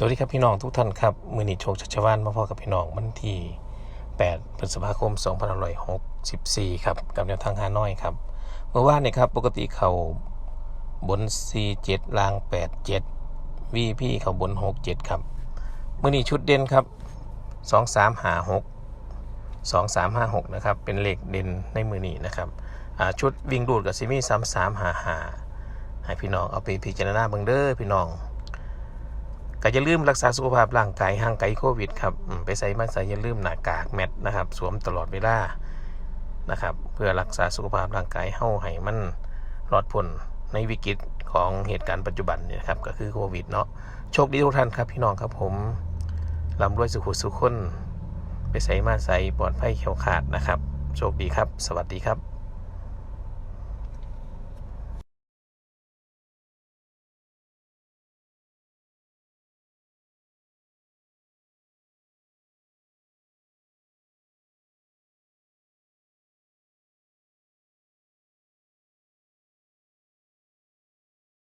สวัสดีครับพี่น้องทุกท่านครับ มือนิโชคชัชวานมาพ่อกับพี่น้องวันที่8พฤษภาคม2564 ครับ กับแนวทางฮานอยครับ เมื่อวานนี่ครับ ปกติเขาบน47ลาง 87 VP เขาบน 67 ครับ มือนี้ชุดเด่นครับ 2356 2356 นะครับ เป็นเลขเด่นในมือนี้นะครับชุดวิ่งดูดกับซิมี่3355ให้พี่น้องเอาไปพิจารณาเบิ่งเด้อพี่น้อง ก็อย่าลืมรักษาสุขภาพร่างกายห่างไกลโควิดครับไปใส่มาใส่อย่าลืมหน้ากากแมสนะครับ สวมตลอดเวลานะครับ เพื่อรักษาสุขภาพร่างกายเฮาให้มันรอดพ้นในวิกฤตของเหตุการณ์ปัจจุบันเนี่ยครับก็คือโควิดเนาะโชคดีทุกท่านครับพี่น้องครับผมร่ำรวยสุขุสุขคน ไปใส่มาใส่ปลอดภัยเขียวขาดนะครับ โชคดีครับ สวัสดีครับ